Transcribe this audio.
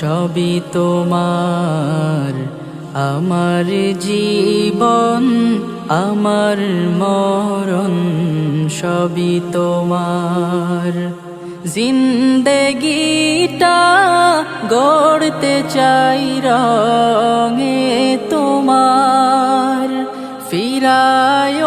সবই তোমার। আমার জীবন আমার মরণ সবই তোমার। জিন্দগিটা গড়তে চাই রঙে তোমার। ফিরায়